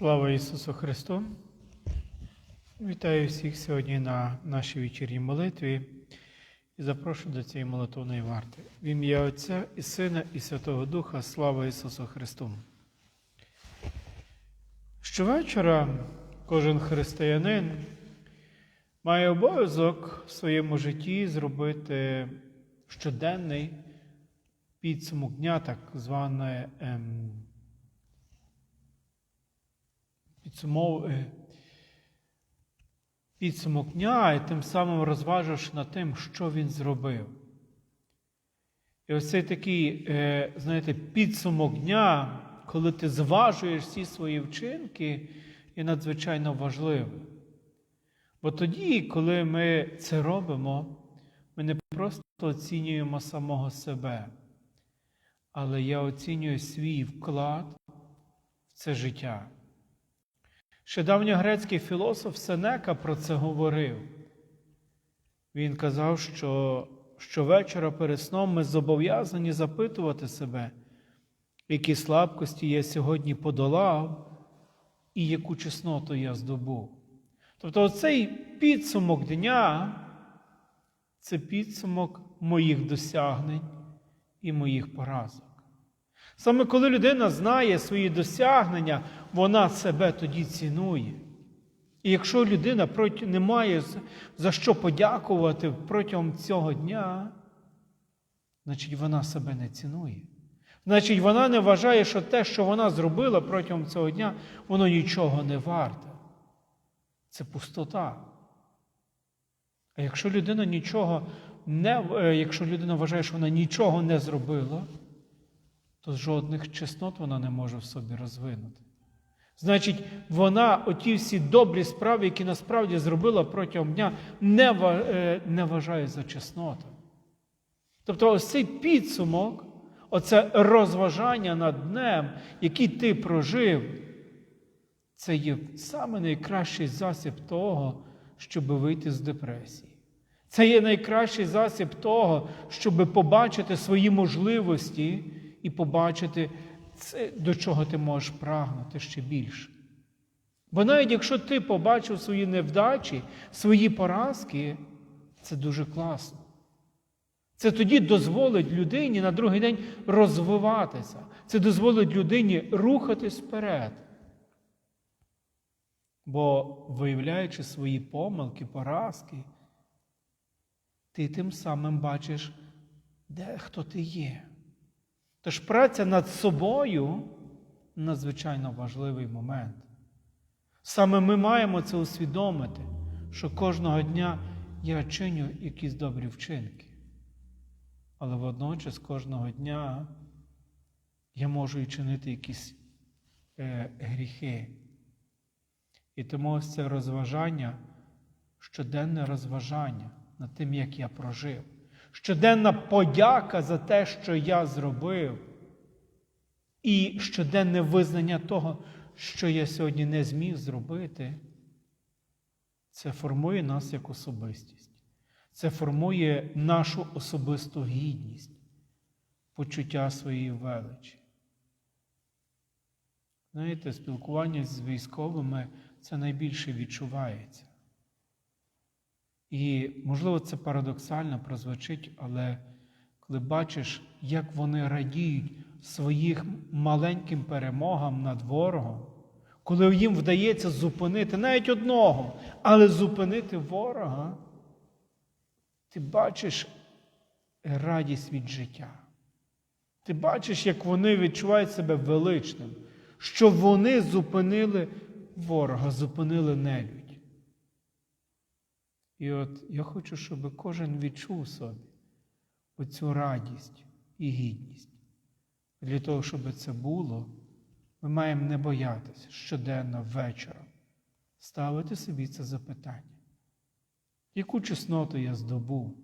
Слава Ісусу Христу! Вітаю всіх сьогодні на нашій вечірній молитві і запрошую до цієї молитовної варти. В ім'я Отця і Сина, і Святого Духа, слава Ісусу Христу! Щовечора кожен християнин має обов'язок в своєму житті зробити щоденний підсумок дня, так зване ем, підсумов, е, підсумок дня і тим самим розважиш над тим, що він зробив. І ось цей такий, е, знаєте, підсумок дня, коли ти зважуєш всі свої вчинки, є надзвичайно важливим. Бо тоді, коли ми це робимо, ми не просто оцінюємо самого себе, але я оцінюю свій вклад в це життя. Ще давньогрецький філософ Сенека про це говорив. Він казав, що щовечора перед сном ми зобов'язані запитувати себе, які слабкості я сьогодні подолав і яку чесноту я здобув. Тобто цей підсумок дня це підсумок моїх досягнень і моїх поразок. Саме коли людина знає свої досягнення, вона себе тоді цінує. І якщо людина не має за що подякувати протягом цього дня, значить вона себе не цінує. Значить, вона не вважає, що те, що вона зробила протягом цього дня, воно нічого не варте. Це пустота. А якщо людина нічого не, якщо людина вважає, що вона нічого не зробила, то жодних чеснот вона не може в собі розвинути. Значить, вона оті всі добрі справи, які насправді зробила протягом дня, не не вважає за чесноту. Тобто, ось цей підсумок, оце розважання над днем, який ти прожив, це є саме найкращий засіб того, щоб вийти з депресії. Це є найкращий засіб того, щоб побачити свої можливості і побачити, це, до чого ти можеш прагнути ще більше. Бо навіть якщо ти побачив свої невдачі, свої поразки, це дуже класно. Це тоді дозволить людині на другий день розвиватися. Це дозволить людині рухатись вперед. Бо, виявляючи свої помилки, поразки, ти тим самим бачиш, де хто ти є. Тож праця над собою надзвичайно важливий момент. Саме ми маємо це усвідомити, що кожного дня я чиню якісь добрі вчинки. Але водночас кожного дня я можу і чинити якісь е, гріхи. І тому ось це розважання, щоденне розважання над тим, як я прожив щоденна подяка за те, що я зробив, і щоденне визнання того, що я сьогодні не зміг зробити, це формує нас як особистість. Це формує нашу особисту гідність, почуття своєї величі. Знаєте, спілкування з військовими це найбільше відчувається. І, можливо, це парадоксально прозвучить, але коли бачиш, як вони радіють своїх маленьким перемогам над ворогом, коли їм вдається зупинити навіть одного, але зупинити ворога, ти бачиш радість від життя. Ти бачиш, як вони відчувають себе величним, що вони зупинили ворога, зупинили нелюдь. І от я хочу, щоб кожен відчув собі оцю радість і гідність. Для того, щоб це було, ми маємо не боятися щоденно вечором ставити собі це запитання. Яку чесноту я здобув,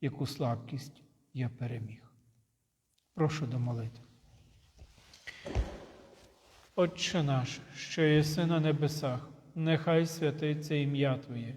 яку слабкість я переміг? Прошу домолити. Отче наш, що єси на небесах, нехай святиться ім'я Твоє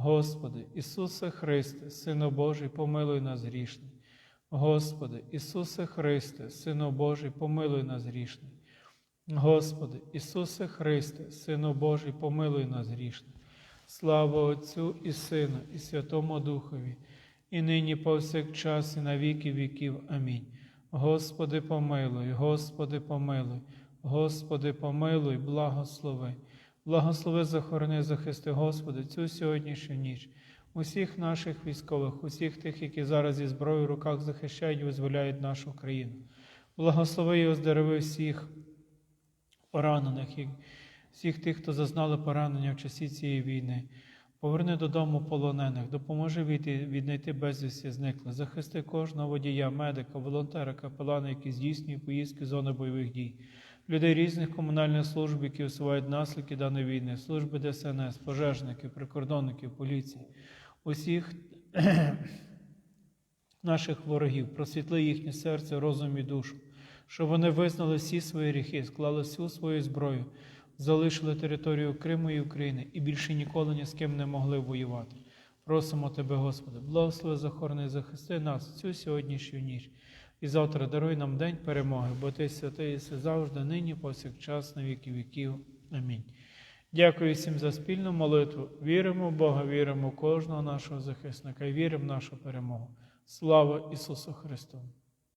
Господи, Ісусе Христе, Сино Божий, помилуй нас грішний. Господи, Ісусе Христе, Сино Божий, помилуй нас грішний. Господи, Ісусе Христе, Сино Божий, помилуй нас грішний. Слава Отцю і Сину, і Святому Духові, і нині повсякчас, і на віки віків. Амінь. Господи, помилуй, Господи, помилуй, Господи, помилуй, благослови. Благослови, захорони, захисти, Господи, цю сьогоднішню ніч, усіх наших військових, усіх тих, які зараз зі зброєю в руках захищають і визволяють нашу країну. Благослови і оздорови всіх поранених, всіх тих, хто зазнали поранення в часі цієї війни. Поверни додому полонених, допоможи війти, віднайти безвісті зниклих, захисти кожного водія, медика, волонтера, капелана, які здійснюють поїздки зони бойових дій, людей різних комунальних служб, які усувають наслідки даної війни, служби ДСНС, пожежників, прикордонників, поліції, усіх наших ворогів, просвітли їхнє серце, розум і душу, щоб вони визнали всі свої гріхи, склали всю свою зброю, залишили територію Криму і України і більше ніколи ні з ким не могли воювати. Просимо Тебе, Господи, благослови захорони захисти нас цю сьогоднішню ніч. І завтра даруй нам день перемоги, бо Ти святий єси завжди, нині, повсякчас, на віки віків. Амінь. Дякую всім за спільну молитву. Віримо в Бога, віримо в кожного нашого захисника і віримо в нашу перемогу. Слава Ісусу Христу!